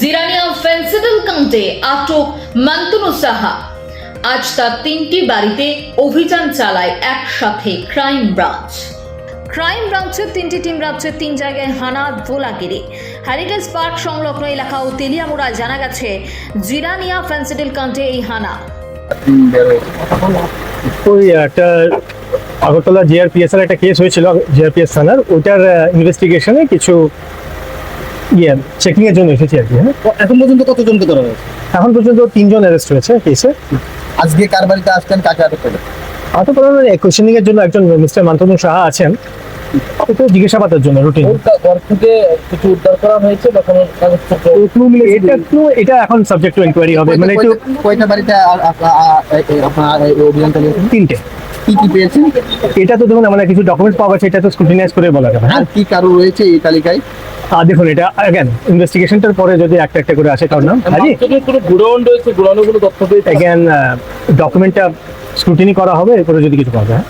Jirania Phensedyl কাউন্টে আটক মান্তনু সাহা। আজ তার তিনটি বাড়িতে অভিযান চালায় একসাথে ক্রাইম ব্রাঞ্চ। ক্রাইম ব্রাঞ্চের তিনটি টিম রাজ্যের তিন জায়গায় হানা ভোলাগিরি হ্যারিটেজ পার্ক সংলগ্ন এলাকা ও তেলিয়ামুড়ায় জানা গেছে, জিরানিয়া ফেন্সিডল কাউন্টে এই হানা। ওই একটা আগরতলা জিআরপিএস এর একটা কেস হয়েছিল, জিআরপিএস থানার। ওটার ইনভেস্টিগেশনে কিছু ইয়ে চেকিং এর জন্য এসেছি আর কি হ্যাঁ। এখন পর্যন্ত কতজনকে ধরা হয়েছে? এখন পর্যন্ত তিনজন অ্যারেস্ট হয়েছে কেসে আজকে কার বাড়িতে আসছেন কাকে আটক করে আটক করার কোয়েশ্চেনিং এর জন্য একজন মিস্টার মান্তনু সাহা আছেন। ওকে জিজ্ঞাসাবাদের জন্য রুটিন ঘর থেকে কিছু উদ্ধার করা হয়েছে বা কোনো এটা একটু এটা এখন সাবজেক্ট টু ইনকোয়ারি হবে। মানে একটু কয়টা- বাড়িতে আপনার অভিযান চালিয়েছেন? তিনটে। কি কি পেয়েছেন? এটা তো দেখুন আমরা কিছু ডকুমেন্টস পাওয়া গেছে এটা তো স্ক্রুটিনাইজ করে বলা যাবে হ্যাঁ। কি কারও রয়েছে এই তালিকায়? আর দেখুন এটা অ্যাগেন ইনভেস্টিগেশনটার পরে যদি একটা একটা করে আসে কারণ নাম হাজি। কোনো গুড়ন রয়েছে গুড়ানো কোনো তথ্য পেয়েছে अगेन ডকুমেন্টটা স্ক্রুটিনি করা হবে এরপরে যদি কিছু পাওয়া যায়।